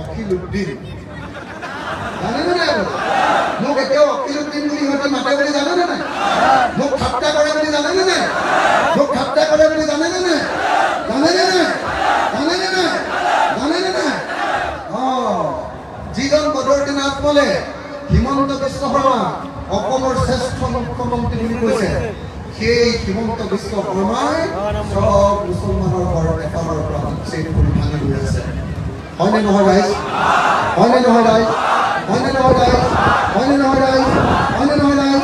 অকিলুদ্দিন জানেনে নাই মোক এতিয়াও অকিলুদ্দিন বুলি সিহঁতে মাতে বুলি জানেনে নাই? মোক ঠাট্টা কৰে বুলি জানেনে নাই? মোক ঠাট্টা কৰে বুলি জানেনে নাই? জানেনে নাই? জানেনে নাই? জানেনে নাই? অঁ যিজন বদৰুদ্দিন আজমলে হিমন্ত বিশ্ব শৰ্মা, অসমৰ শ্ৰেষ্ঠ মুখ্যমন্ত্ৰী বুলি কৈছে, সেই হিমন্ত বিশ্ব শৰ্মাই চব মুছলমানৰ ভাঙি লৈ আছে। হয়নে নহয় ৰাইজ হয়নে নহয় ৰাইজ হয়নে নহয় ৰাইজ হয়নে নহয় ৰাইজ হয়নে নহয় ৰাইজ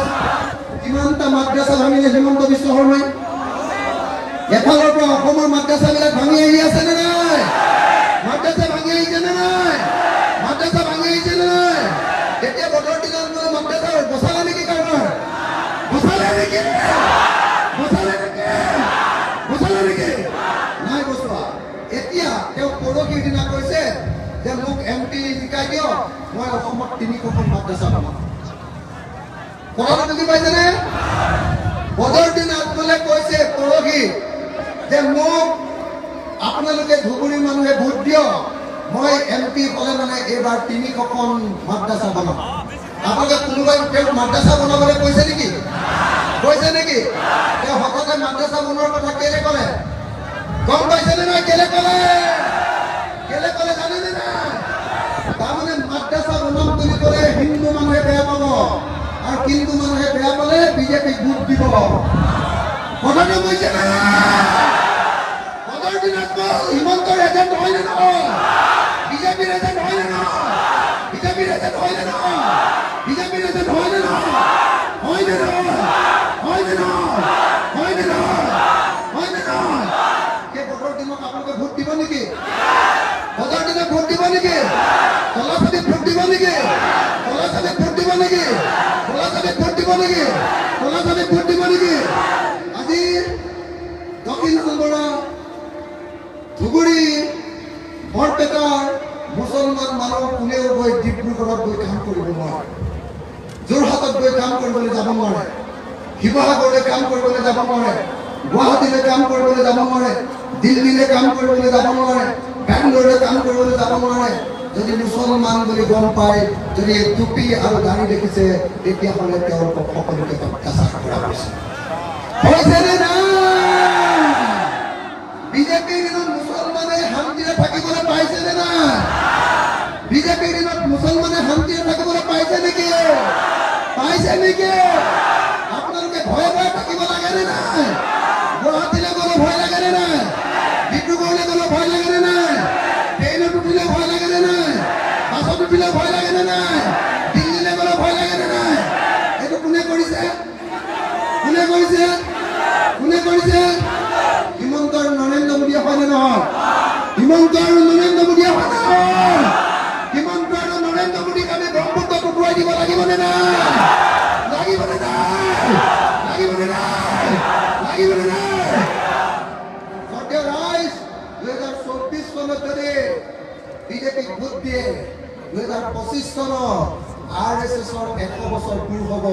কিমানটা মাদ্ৰাছা ভাঙিলে হিমন্ত বিশ্ব শৰ্মাই এফালৰ পৰা অসমৰ মাদ্ৰাছাবিলাক ভাঙি আহি আছে নে নাই মাদ্ৰাছা ভাঙি আহিছে নে নাই মাদ্ৰাছা ভাঙি আহিছে নে নাই তেতিয়া বতৰ দিনত মাদ্ৰাছা বচালে নেকি কাৰোবাৰ বচালে নেকি বচালে নেকি নাই বচোৱা এতিয়া তেওঁ পৰহিৰ দিনা কৈছে যে মোক এম পি শিকাই দিয়ক মই অসমত তিনিশখন মাদ্ৰাছা বনাম বুজি পাইছেনে বদৰুদ্দিন আজমলে কৈছে পৰহি যে মোক আপোনালোকে ধুবুৰীৰ মানুহে ভোট দিয়ক মই এম পি হ'লে মানে এইবাৰ তিনিশখন মাদ্ৰাছা বনাম আপোনালোকে কোনোবাই তেওঁক মাদ্ৰাছা বনাবলৈ কৈছে নেকি কৈছে নেকি তেওঁ হঠাতে মাদ্ৰাছা বনোৱাৰ কথা কেলে ক'লে গম পাইছেনে নাই ক'লে কেলে আৰু কিন্তু মানুহে বেয়া পালে বিজেপিক ভোট দিব। কথাটো দিনত হয় নে নহয় বিজেপিৰ হয় নে। নহয় বিজেপিৰ হয় নে। নহয় বিজেপিৰ হয় নে। নহয় হয় নে। নহয় হয় নে। হয় নে। হয় নে। নহয় সেই বদৰ দিনত ভোট দিব নেকি? বদৰ দিনত ভোট দিব নেকি? কলা চাবিত ভোট দিব নেকি? কলা চাবিত ভোট দিব নেকি? দিব কাম কৰিব যোৰহাটত গৈ কাম কৰিবলৈ যাব নোৱাৰে শিৱসাগৰলৈ কাম কৰিবলৈ যাব নোৱাৰে গুৱাহাটীলৈ কাম কৰিবলৈ যাব নোৱাৰে দিল্লীলৈ কাম কৰিবলৈ যাব নোৱাৰে কাম কৰিবলৈ যাব নোৱাৰে যদি মুছলমান বুলি গম পায়, যদি টুপি আৰু দাড়ি দেখিছে তেতিয়াহ'লে তেওঁৰ সকলোকে অত্যাচাৰ নাই বিজেপিৰ দিনত মুছলমানে শান্তিৰে থাকিবলৈ পাইছেনে নাই বিজেপিৰ দিনত মুছলমানে শান্তিৰে থাকিবলৈ পাইছে নেকি? পাইছে নেকি আপোনালোকে ভয়ে ভয়ে থাকিব লাগেনে নাই গুৱাহাটীলৈ গ'লে ভয় লাগেনে নাই ডিব্ৰুগড়লৈ গ'লে ভয় লাগেনে নাই ট্ৰেইনত উঠিলে ভয় লাগেনে নাই উঠিলে ভয় লাগেনে নাই? দিল্লীলৈ গ'লে ভয় লাগেনে নাই? এইটো কোনে কৰিছে? কোনে কৰিছে? কোনে কৰিছে? হিমন্ত আৰু নৰেন্দ্ৰ মোদীয়ে হয়নে নহয়? হিমন্ত আৰু নৰেন্দ্ৰ মোদীয়ে হয় নে নহয়? হিমন্ত আৰু নৰেন্দ্ৰ মোদীক আমি ব্ৰহ্মপুত্ৰ টুকুৰাই দিব লাগিবনে নাই? লাগিবনে নাই? লাগিবনে নাই? লাগিবনে নাই? সদ্য ৰাইজ, দুহেজাৰ চৌব্বিছ চনত যদি বিজেপিক ভোট দিয়ে দুহেজাৰ পঁচিছ চনত আৰ এছ এছৰ এশ বছৰ পূৰ হ'ব